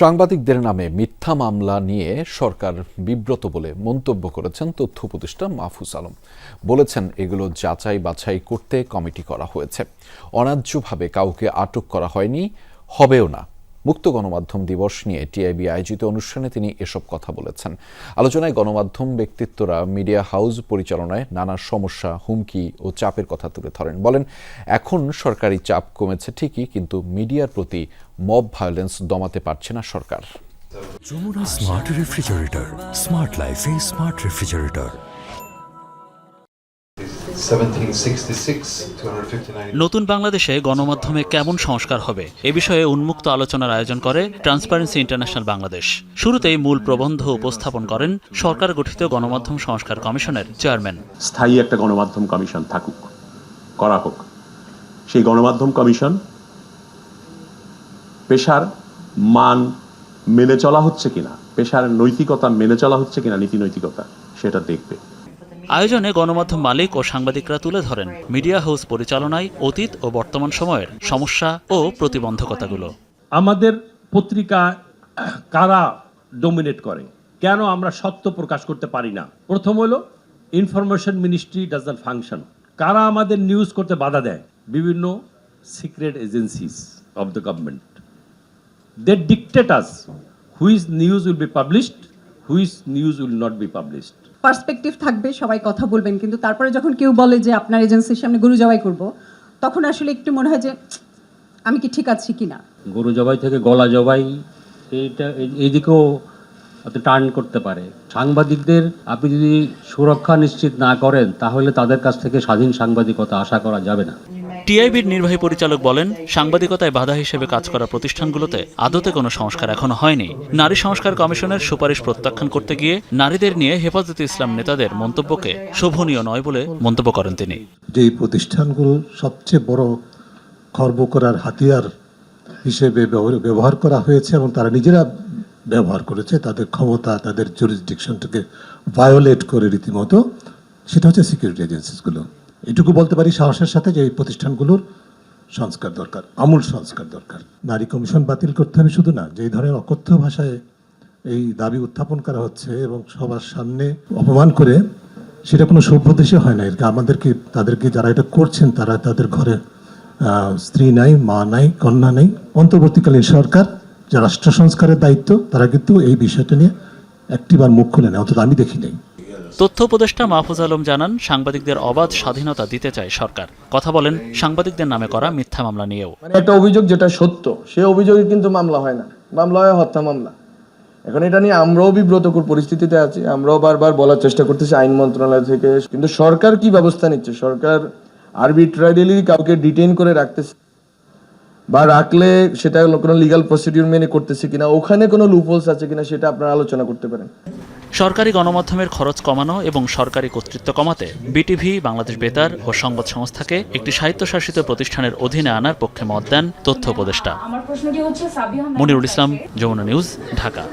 সাংবাদিকদের নামে মিথ্যা মামলা নিয়ে সরকার বিব্রত বলে মন্তব্য করেছেন তথ্য উপদেষ্টা মাহফুজ আলম। বলেছেন, এগুলো যাচাই বাছাই করতে কমিটি করা হয়েছে। অন্যায্যভাবে কাউকে আটক করা হয়নি, হবেও না। মুক্ত গণমাধ্যম দিবস নিয়ে টিআইবি আয়োজিত অনুষ্ঠানে তিনি এসব কথা বলেছেন। আলোচনায় গণমাধ্যম ব্যক্তিত্বরা মিডিয়া হাউস পরিচালনায় নানা সমস্যা হুমকি ও চাপের কথা তুলে ধরেন। বলেন এখন সরকারি চাপ কমেছে ঠিকই কিন্তু মিডিয়ার প্রতি মব ভায়োলেন্স দমাতে পারছে না সরকার। যমুনা স্মার্ট রেফ্রিজারেটর স্মার্ট লাইফে স্মার্ট রেফ্রিজারেটর। 1766, 259. নতুন বাংলাদেশে গণমাধ্যমে কেমন সংস্কার হবে এ বিষয়ে উন্মুক্ত আলোচনার আয়োজন করে ট্রান্সপারেন্সি ইন্টারন্যাশনাল বাংলাদেশ শুরুতেই মূল প্রবন্ধ উপস্থাপন করেন সরকার গঠিত গণমাধ্যম সংস্কার কমিশনের চেয়ারম্যান। স্থায়ী একটা গণমাধ্যম কমিশন থাকুক করা হোক। সেই গণমাধ্যম কমিশন পেশার মান মেনে চলা হচ্ছে কিনা পেশার নৈতিকতা মেনে চলা হচ্ছে কিনা নীতি নৈতিকতা সেটা দেখবে। আয়োজনে গণমাধ্যম মালিক ও সাংবাদিকরা তুলে ধরেন মিডিয়া হাউস পরিচালনায় অতীত ও বর্তমান সময়ের সমস্যা ও প্রতিবন্ধকতাগুলো। আমাদের পত্রিকা কারা ডোমিনেট করে? কেন আমরা সত্য প্রকাশ করতে পারি না? প্রথম হলো information ministry does not function কারা আমাদের নিউজ করতে বাধা দেয়? বিভিন্ন secret agencies of the government they dictate whose news will be published whose news will not be published? Perspective থাকবে সবাই কথা বলবেন কিন্তু তারপরে যখন কেউ বলে যে আপনার এজেন্সির সামনে গরু জবাই করব তখন আসলে একটু মনে হয় যে আমি কি ঠিক আছি কিনা? গরু জবাই থেকে গলা জবাই এইটা এই- এইদিকেও টার্ন করতে পারে। সাংবাদিকদের আপনি যদি সুরক্ষা নিশ্চিত না করেন তাহলে তাদের কাছ থেকে স্বাধীন সাংবাদিকতা আশা করা যাবে না। টিআইবির নির্বাহী পরিচালক বলেন সাংবাদিকতায় বাধা হিসেবে কাজ করা প্রতিষ্ঠানগুলোতে আদতে কোনো সংস্কার এখনও হয়নি। নারী সংস্কার কমিশনের সুপারিশ প্রত্যাখ্যান করতে গিয়ে নারীদের নিয়ে হেফাজতে ইসলাম নেতাদের মন্তব্যকে শোভনীয় নয় বলে মন্তব্য করেন তিনি। যেই প্রতিষ্ঠানগুলো সবচেয়ে বড় খর্ব করার হাতিয়ার হিসেবে ব্যবহার করা হয়েছে এবং তারা নিজেরা ব্যবহার করেছে, তাদের ক্ষমতা, তাদের জুরিসডিকশনটাকে ভায়োলেট করে রীতিমতো, সেটা হচ্ছে সিকিউরিটি এজেন্সিসগুলো এটুকু বলতে পারি, সাহসের সাথে যে এই প্রতিষ্ঠানগুলোর সংস্কার দরকার, আমূল সংস্কার দরকার। নারী কমিশন বাতিল করতে হবে শুধু না, যেই ধরনের অকথ্য ভাষায় এই দাবি উত্থাপন করা হচ্ছে এবং সবার সামনে অপমান করে, সেটা কোনো সভ্য দেশে হয় না। এরকম আমাদেরকে, তাদেরকে যারা এটা করছেন, তারা তাদের ঘরে স্ত্রী নাই, মা নাই, কন্যা নাই, অন্তর্বর্তীকালীন সরকার যা রাষ্ট্র সংস্কারের দায়িত্ব তারা কিন্তু এই বিষয়টা নিয়ে একটিবার মুখ খুলে নেয় অন্তত আমি দেখি নেই। তথ্য উপদেষ্টা মাহফুজ আলম জানান সাংবাদিকদের অবাধ স্বাধীনতা দিতে চায় সরকার। কথা বলেন সাংবাদিকদের নামে করা মিথ্যা মামলা নিয়েও। মানে একটা অভিযোগ যেটা সত্য সে অভিযোগে কিন্তু মামলা হয় না। মামলা হয় হত্যা মামলা। এখন এটা নিয়ে আমরাও বিব্রতকর পরিস্থিতিতে আছি আমরাও বারবার বলার চেষ্টা করতেছি আইন মন্ত্রণালয় থেকে কিন্তু সরকার কি ব্যবস্থা নিচ্ছে? সরকার আরবিট্রারিলি কাউকে ডিটেইন করে রাখতেছে। বা রাখলে সেটা কোনো লিগাল প্রসিডিউর মেনে করতেছে কিনা ওখানে কোনো লুপোলস আছে কিনা সেটা আপনারা আলোচনা করতে পারেন। সরকারি গণমাধ্যমের খরচ কমানো এবং সরকারি কর্তৃত্ব কমাতে বিটিভি বাংলাদেশ বেতার ও সংবাদ সংস্থাকে একটি সাহিত্যশাসিত প্রতিষ্ঠানের অধীনে আনার পক্ষে মত দেন তথ্য উপদেষ্টা। মনিরুল ইসলাম যমুনা নিউজ ঢাকা।